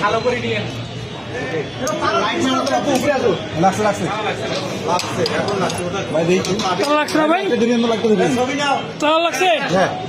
ভালো করে নিয়ে লাগছে লাগছে না ভাই দুনিয়া লাগতে দেবে তালা লাগছে হ্যাঁ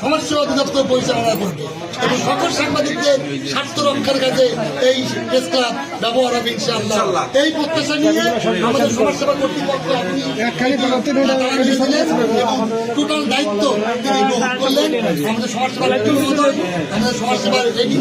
সমাজসেবা অধিদপ্তর পরিচালনা করবে। এবং সকল সাংবাদিকদের স্বার্থ রক্ষার কাজে এই প্রেস ক্লাব ব্যবহার হবে ইনশাআল্লাহ। এই প্রত্যাশা নিয়ে আমাদের সমাজসেবা কর্তৃপক্ষ আপনি টোটাল দায়িত্ব তিনি গ্রহণ করলেন। আমাদের সমাজসেবার আমাদের সমাজসেবার রেডি